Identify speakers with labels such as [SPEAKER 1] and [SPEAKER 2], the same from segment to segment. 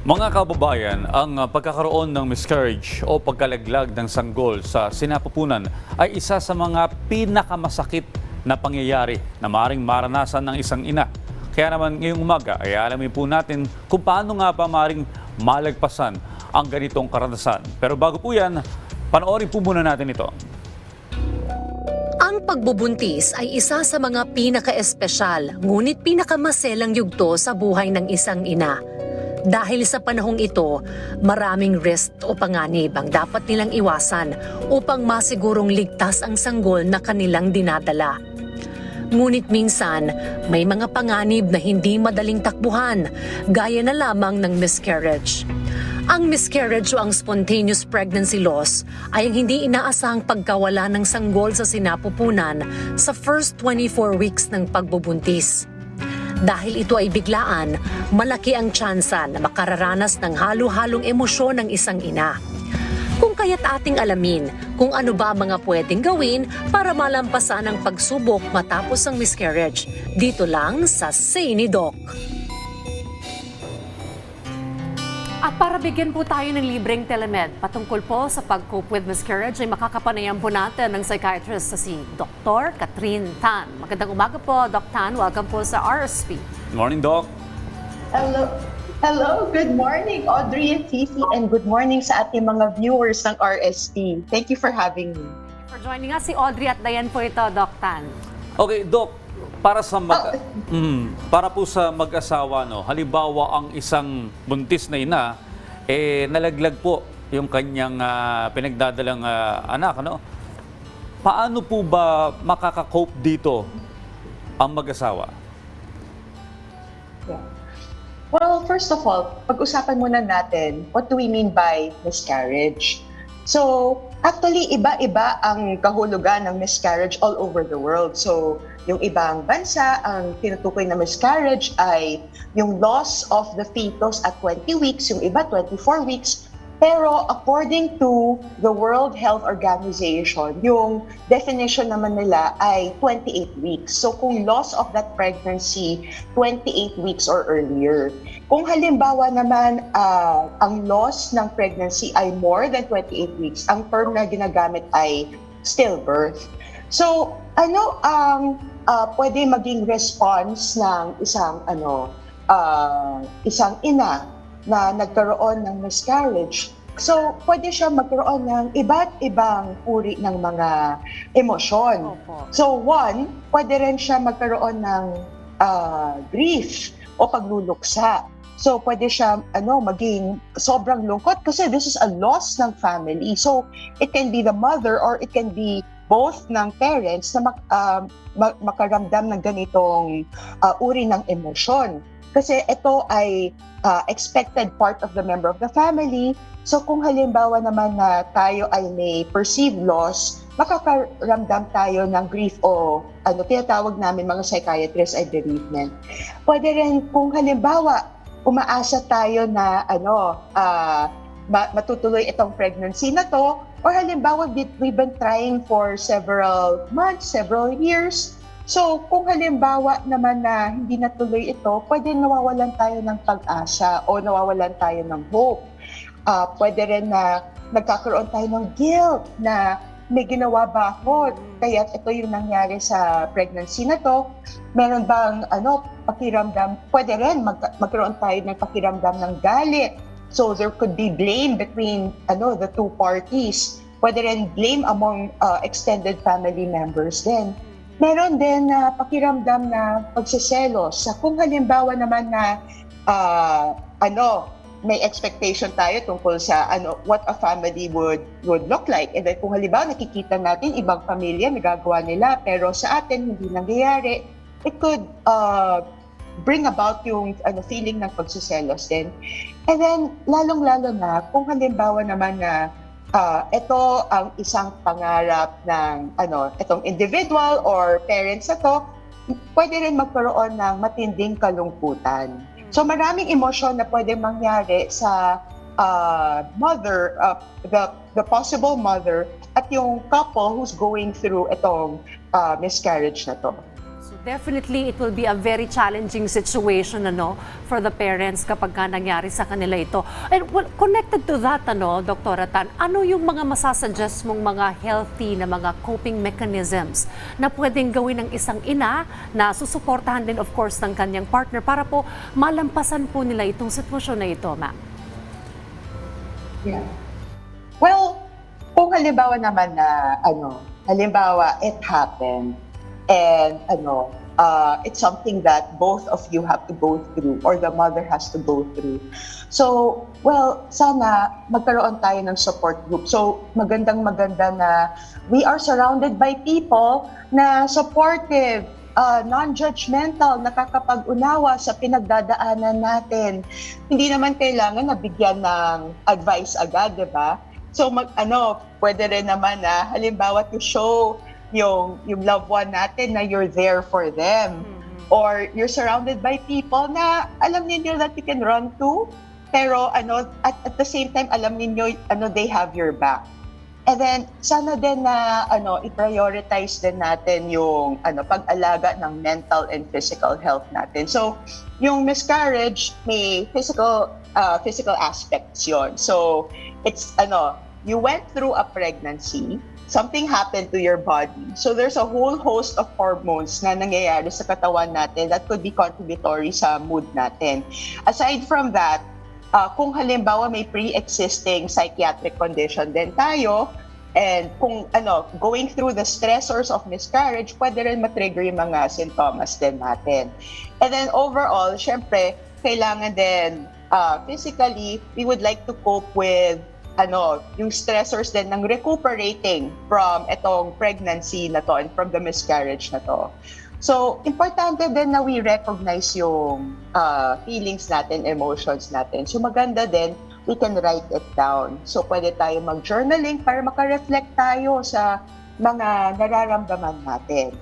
[SPEAKER 1] Mga kababayan, ang pagkakaroon ng miscarriage o pagkalaglag ng sanggol sa sinapupunan ay isa sa mga pinakamasakit na pangyayari na maaaring maranasan ng isang ina. Kaya naman ngayong umaga ay alamin po natin kung paano nga ba maaaring malagpasan ang ganitong karanasan. Pero bago po yan, panoorin po muna natin ito.
[SPEAKER 2] Ang pagbubuntis ay isa sa mga pinaka-espesyal ngunit pinakamaselang yugto sa buhay ng isang ina. Dahil sa panahong ito, maraming risk o panganib ang dapat nilang iwasan upang masigurong ligtas ang sanggol na kanilang dinadala. Ngunit minsan, may mga panganib na hindi madaling takbuhan, gaya na lamang ng miscarriage. Ang miscarriage o ang spontaneous pregnancy loss ay ang hindi inaasahang pagkawala ng sanggol sa sinapupunan sa first 24 weeks ng pagbubuntis. Dahil ito ay biglaan, malaki ang tsansa na makararanas ng halo-halong emosyon ng isang ina. Kung kaya't ating alamin kung ano ba mga pwedeng gawin para malampasan ang pagsubok matapos ang miscarriage. Dito lang sa Say ni Doc.
[SPEAKER 3] At para bigyan po tayo ng libreng telemed patungkol po sa pag-cope with miscarriage ay makakapanayan po natin ng psychiatrist sa si Dr. Catherine Tan. Magandang umaga po, Doc Tan. Welcome po sa RSP.
[SPEAKER 1] Good morning, Doc.
[SPEAKER 4] Hello. Hello, good morning, Audrey and Fifi, and good morning sa ating mga viewers ng RSP. Thank you for having me.
[SPEAKER 3] For joining us, si Audrey at Dayan po ito, Doc Tan.
[SPEAKER 1] Okay, Doc, para sa mag Mm, para po sa mag-asawa no, halimbawa ang isang buntis na ina eh nalaglag po yung kanyang ah, pinagdadalang ah, anak ano. Paano po ba makaka-cope dito ang mag-asawa?
[SPEAKER 4] Yeah. Well, first of all, pag-usapan muna natin, what do we mean by miscarriage? So, actually, iba-iba ang kahulugan ng miscarriage all over the world. So, yung ibang bansa, ang tinutukoy na miscarriage ay yung loss of the fetus at 20 weeks, yung iba 24 weeks. Pero according to the World Health Organization, yung definition naman nila ay 28 weeks. So kung loss of that pregnancy, 28 weeks or earlier. Kung halimbawa naman ah, ang loss ng pregnancy ay more than 28 weeks, ang term na ginagamit ay stillbirth. So ano ang ah, pwede maging response ng isang ano ah, isang ina na nagkaroon ng miscarriage. So, pwede siya magkaroon ng iba't ibang uri ng mga emosyon.
[SPEAKER 3] Opo.
[SPEAKER 4] So, one, pwede rin siya magkaroon ng ah, grief o pagluluksa. So, pwede siya ano, maging sobrang lungkot kasi this is a loss ng family. So, it can be the mother or it can be both ng parents na mak, ma- makaramdam ng ganitong ah, uri ng emosyon. Kasi ito ay ah, expected part of the member of the family. So kung halimbawa naman na tayo ay may perceived loss, makakaramdam tayo ng grief o ano tinatawag namin mga psychiatrists ay bereavement. Pwede rin kung halimbawa umaasa tayo na ano ma- matutuloy itong pregnancy na to or halimbawa we- we've been trying for several months, several years So, kung halimbawa naman na hindi natuloy ito, pwede nawawalan tayo ng pag-asa o nawawalan tayo ng hope. Ah, pwede rin na nagkakaroon tayo ng guilt na may ginawa ba ako? Kaya ito yung nangyari sa pregnancy na to. Meron bang ano, pakiramdam? Pwede rin mag- magkaroon tayo ng pakiramdam ng galit. So there could be blame between ano the two parties. Pwede rin blame among ah, extended family members din. Meron din na pakiramdam na pagsiselos. Sa kung halimbawa naman na ah, ano, may expectation tayo tungkol sa ano what a family would would look like. And then kung halimbawa nakikita natin ibang pamilya nagagawa nila pero sa atin hindi nangyayari, it could uh, bring about yung ano feeling ng pagsiselos din. And then lalong-lalo na kung halimbawa naman na ah, ito ang isang pangarap ng ano, itong individual or parents na to, pwede rin magkaroon ng matinding kalungkutan. So maraming emosyon na pwede mangyari sa ah, mother, ah, the, the possible mother at yung couple who's going through itong ah, miscarriage na to.
[SPEAKER 3] Definitely, it will be a very challenging situation ano, for the parents kapag ka nangyari sa kanila ito. And well, connected to that, ano, Dr. Tan, ano yung mga masasuggest mong mga healthy na mga coping mechanisms na pwedeng gawin ng isang ina na susuportahan din, of course, ng kanyang partner para po malampasan po nila itong sitwasyon na ito, ma'am?
[SPEAKER 4] Yeah. Well, kung halimbawa naman na ano, halimbawa it happened and ano, uh, it's something that both of you have to go through or the mother has to go through. So, well, sana magkaroon tayo ng support group. So, magandang maganda na we are surrounded by people na supportive, uh, non-judgmental, nakakapag-unawa sa pinagdadaanan natin. Hindi naman kailangan na bigyan ng advice agad, di ba? So mag ano, pwede rin naman na halimbawa to show yung yung loved one natin na you're there for them or you're surrounded by people na alam niyo that you can run to pero ano at, at the same time alam niyo ano they have your back. And then sana din na ano i-prioritize din natin yung ano pag-alaga ng mental and physical health natin. So yung miscarriage may physical uh, physical aspects yon. So it's ano you went through a pregnancy something happened to your body. So there's a whole host of hormones na nangyayari sa katawan natin that could be contributory sa mood natin. Aside from that, uh, kung halimbawa may pre-existing psychiatric condition din tayo, and kung ano, going through the stressors of miscarriage, pwede rin matrigger yung mga sintomas din natin. And then overall, syempre, kailangan din uh, physically, we would like to cope with ano, yung stressors din ng recuperating from itong pregnancy na to and from the miscarriage na to. So, importante din na we recognize yung uh, feelings natin, emotions natin. So, maganda din, we can write it down. So, pwede tayo mag-journaling para makareflect tayo sa mga nararamdaman natin.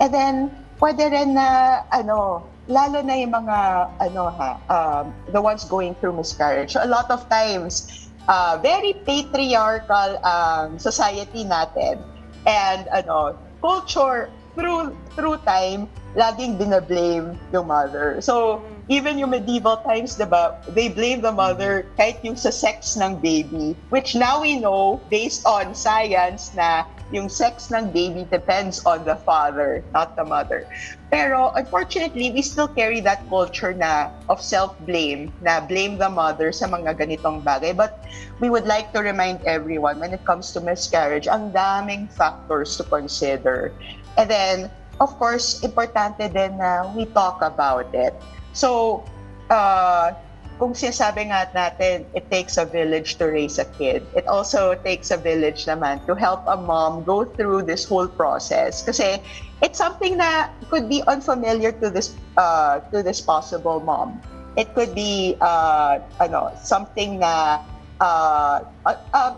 [SPEAKER 4] And then, pwede rin na, ano, lalo na yung mga, ano ha, um, the ones going through miscarriage. So, a lot of times, uh, very patriarchal um, society natin. And ano, culture through through time laging binablame yung mother. So, even yung medieval times, 'di ba, they blame the mother kahit yung sa sex ng baby, which now we know based on science na yung sex ng baby depends on the father, not the mother. Pero unfortunately, we still carry that culture na of self-blame, na blame the mother sa mga ganitong bagay. But we would like to remind everyone when it comes to miscarriage, ang daming factors to consider. And then, of course, importante din na we talk about it. So, uh, kung sinasabi nga natin, it takes a village to raise a kid. It also takes a village naman to help a mom go through this whole process. Kasi it's something na could be unfamiliar to this uh, to this possible mom. It could be uh, ano, something na uh, uh, uh,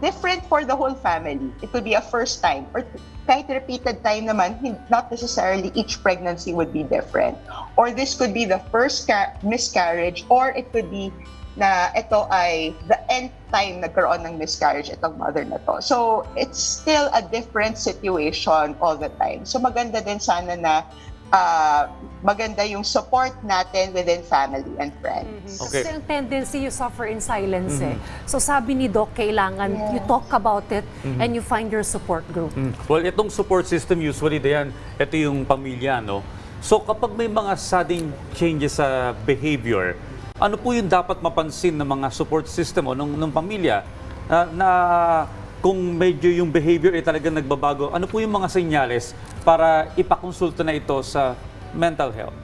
[SPEAKER 4] different for the whole family. It could be a first time or kahit repeated time naman, not necessarily each pregnancy would be different. Or this could be the first ca- miscarriage or it could be na ito ay the end time nagkaroon ng miscarriage itong mother na to. So, it's still a different situation all the time. So, maganda din sana na uh, maganda yung support natin within family and friends.
[SPEAKER 1] Okay.
[SPEAKER 3] Kasi ang tendency you suffer in silence eh. So sabi ni Doc, kailangan you talk about it and you find your support group.
[SPEAKER 1] Mm. Well, itong support system usually, Dayan, ito yung pamilya, no? So kapag may mga sudden changes sa behavior, ano po yung dapat mapansin ng mga support system o ng, ng pamilya na, na kung medyo yung behavior ay talagang nagbabago, ano po yung mga senyales para ipakonsulta na ito sa mental health?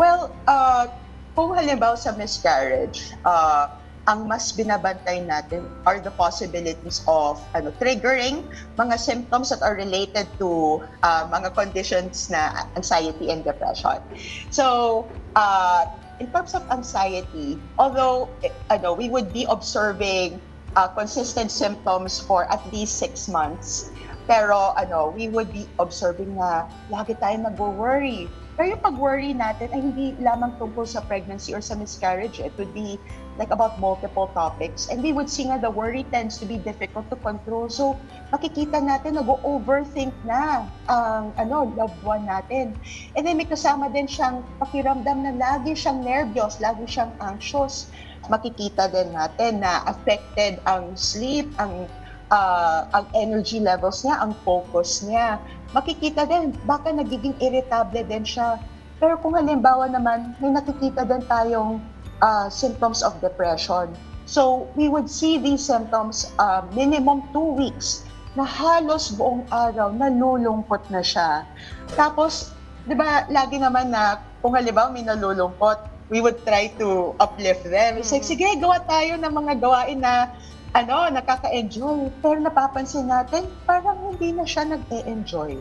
[SPEAKER 4] Well, uh, kung halimbawa sa miscarriage, uh, ang mas binabantay natin are the possibilities of ano, triggering mga symptoms that are related to uh, mga conditions na anxiety and depression. So, uh, in terms of anxiety, although eh, ano, we would be observing uh, consistent symptoms for at least six months, pero ano, we would be observing na lagi tayo nag-worry. Pero yung pag-worry natin ay hindi lamang tungkol sa pregnancy or sa miscarriage. It would be like about multiple topics. And we would see nga the worry tends to be difficult to control. So makikita natin nag-overthink na ang ano, loved one natin. And then may kasama din siyang pakiramdam na lagi siyang nervyos, lagi siyang anxious. Makikita din natin na affected ang sleep, ang ah, ang energy levels niya, ang focus niya. Makikita din, baka nagiging irritable din siya. Pero kung halimbawa naman, may nakikita din tayong ah, symptoms of depression. So, we would see these symptoms ah, minimum two weeks na halos buong araw nalulungkot na siya. Tapos, di ba, lagi naman na kung halimbawa may nalulungkot, we would try to uplift them. It's like, sige, gawa tayo ng mga gawain na ano, nakaka-enjoy. Pero napapansin natin, parang hindi na siya nag-e-enjoy.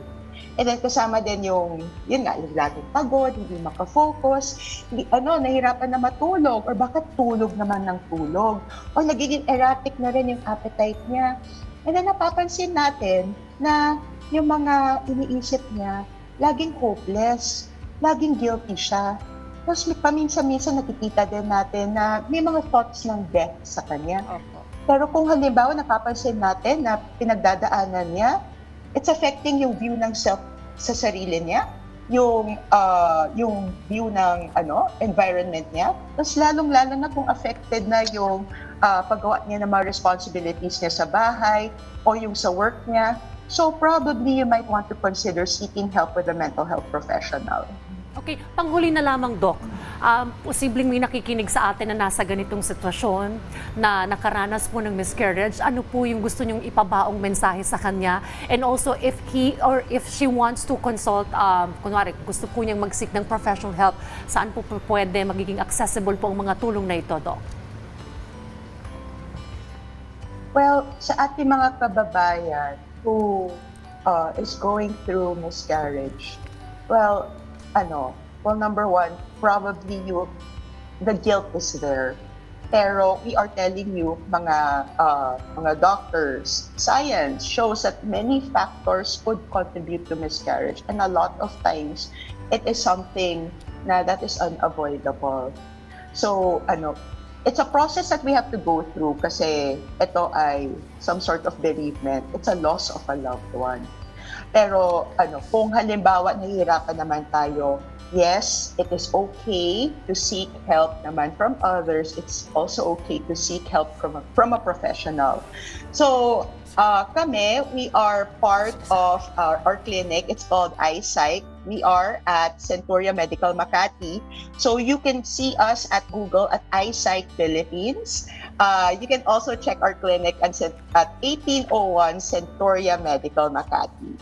[SPEAKER 4] And then kasama din yung, yun nga, yung laging pagod, hindi makafocus, hindi, ano, nahirapan na matulog, or bakit tulog naman ng tulog, o nagiging erratic na rin yung appetite niya. And then napapansin natin na yung mga iniisip niya, laging hopeless, laging guilty siya. Tapos paminsan-minsan nakikita din natin na may mga thoughts ng death sa kanya.
[SPEAKER 3] Opo.
[SPEAKER 4] Pero kung halimbawa napapansin natin na pinagdadaanan niya, it's affecting yung view ng self sa sarili niya, yung ah, yung view ng ano, environment niya. Tapos lalong-lalo na kung affected na yung ah, paggawa niya ng mga responsibilities niya sa bahay o yung sa work niya. So probably you might want to consider seeking help with a mental health professional.
[SPEAKER 3] Okay, panghuli na lamang, Doc. Um, posibleng may nakikinig sa atin na nasa ganitong sitwasyon, na nakaranas po ng miscarriage. Ano po yung gusto nyong ipabaong mensahe sa kanya? And also, if he or if she wants to consult, um, kunwari, gusto po niyang mag-seek ng professional help, saan po po pwede magiging accessible po ang mga tulong na ito, Doc?
[SPEAKER 4] Well, sa ating mga kababayan who uh, is going through miscarriage, well, ano, well, number one, probably you, the guilt is there. Pero we are telling you, mga uh, mga doctors, science shows that many factors could contribute to miscarriage, and a lot of times it is something na that is unavoidable. So, ano, it's a process that we have to go through kasi ito ay some sort of bereavement. It's a loss of a loved one. Pero ano, kung halimbawa nahihirapan naman tayo, yes, it is okay to seek help naman from others. It's also okay to seek help from a, from a professional. So, uh, kami, we are part of our, our clinic. It's called iSight. We are at Centuria Medical Makati. So you can see us at Google at iSight Philippines. Uh, you can also check our clinic at, at 1801 Centuria Medical Makati.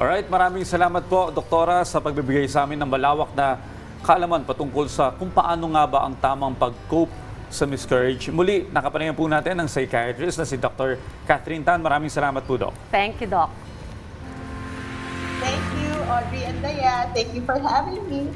[SPEAKER 1] Alright, maraming salamat po, Doktora, sa pagbibigay sa amin ng malawak na kaalaman patungkol sa kung paano nga ba ang tamang pag-cope sa miscarriage. Muli, nakapanayan po natin ang psychiatrist na si Dr. Catherine Tan. Maraming salamat po, Doc.
[SPEAKER 3] Thank you, Doc.
[SPEAKER 4] Thank you, Audrey and Daya. Thank you for having me.